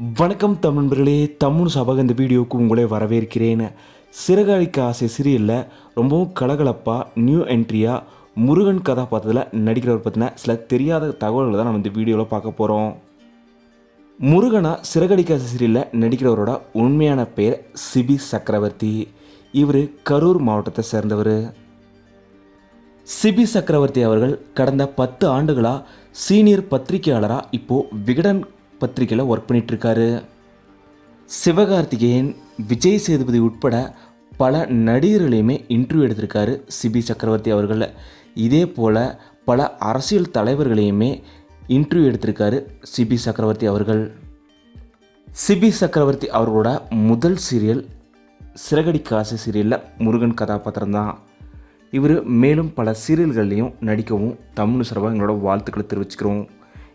வணக்கம் தமிழ்நண்பர்களே தமிழ் சபக இந்த வீடியோவுக்கு உங்களே வரவேற்கிறேன். சிறகாழிக்க ஆசை சீரியலில் ரொம்பவும் கலகலப்பாக நியூ என்ட்ரியாக முருகன் கதாபாத்திரத்தில் நடிக்கிறவர் பற்றின சில தெரியாத தகவல்களை தான் நம்ம இந்த வீடியோவில் பார்க்க போகிறோம் முருகனா சிறகடிக்க ஆசை சீரியலில் நடிக்கிறவரோட உண்மையான பெயர் சிபி சக்கரவர்த்தி. இவர் கரூர் மாவட்டத்தை சேர்ந்தவர். சிபி சக்கரவர்த்தி அவர்கள் கடந்த பத்து ஆண்டுகளாக சீனியர் பத்திரிகையாளராக இப்போது விகடன் பத்திரிகையில் ஒர்க் பண்ணிகிட்ருக்காரு சிவகார்த்திகேயன் விஜய் சேதுபதி உட்பட பல நடிகர்களையுமே இன்டர்வியூ எடுத்திருக்காரு சிபி சக்கரவர்த்தி அவர்கள் இதே போல் பல அரசியல் தலைவர்களையுமே இன்டர்வியூ எடுத்திருக்காரு சிபி சக்கரவர்த்தி அவர்கள். சிபி சக்கரவர்த்தி அவர்களோட முதல் சீரியல் சிறகடி காசு சீரியலில் முருகன் கதாபாத்திரம் தான். இவர் மேலும் பல சீரியல்கள்லையும் நடிக்கவும் தமிழ் சார்பாக எங்களோட வாழ்த்துக்களை தெரிவிச்சுக்கிறோம்.